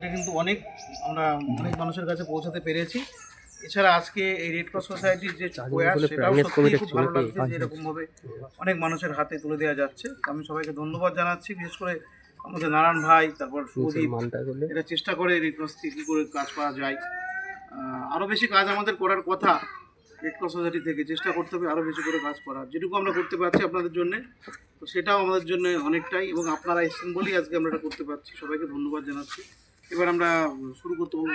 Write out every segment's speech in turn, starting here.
এটা কিন্তু অনেক আমরা অনেক মানুষের কাছে পৌঁছাতে পেরেছি। এছাড়া আজকে এই রেড ক্রস সোসাইটির যে প্রয়াস সেটাও প্রাণেশ খুব ভালো লাগছে যে এরকমভাবে অনেক মানুষের হাতে তুলে দেওয়া যাচ্ছে। আমি সবাইকে ধন্যবাদ জানাচ্ছি বিশেষ করে আমাদের নারায়ণ ভাই তারপর সুদীপ। এটা চেষ্টা করে রেড ক্রস কী করে কাজ করা যায়। আরও বেশি কাজ আমাদের করার কথা রেড ক্রস সোসাইটি থেকে চেষ্টা করতে হবে আরও বেশি করে কাজ করার। যেটুকু আমরা করতে পারছি আপনাদের জন্য তো সেটাও আমাদের জন্য অনেকটাই এবং আপনারা এসেছেন বলেই আজকে আমরা এটা করতে পারছি। সবাইকে ধন্যবাদ জানাচ্ছি। এবার আমরা শুরু করতে বলব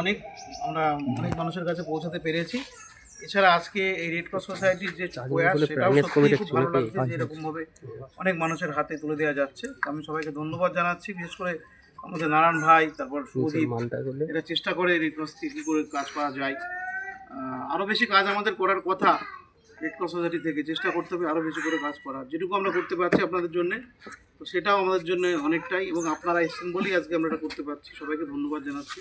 অনেক আমরা অনেক মানুষের কাছে পৌঁছাতে পেরেছি। এছাড়া আজকে এই রেড ক্রস সোসাইটির যে প্রয়াস সেটাও প্রাণেশ খুব ভালো লাগছে যে এরকমভাবে অনেক মানুষের হাতে তুলে দেওয়া যাচ্ছে। আমি সবাইকে ধন্যবাদ জানাচ্ছি বিশেষ করে আমাদের নারায়ণ ভাই তারপর সুদীপ এটা চেষ্টা করে রেড ক্রস থেকে কী করে কাজ করা যায়। আরও বেশি কাজ আমাদের করার কথা রেড ক্রস সোসাইটি থেকে চেষ্টা করতে হবে আরও বেশি করে কাজ করার। যেটুকু আমরা করতে পারছি আপনাদের জন্য তো সেটাও আমাদের জন্য অনেকটাই এবং আপনারা এসেছেন বলেই আজকে আমরা এটা করতে পারছি। সবাইকে ধন্যবাদ জানাচ্ছি।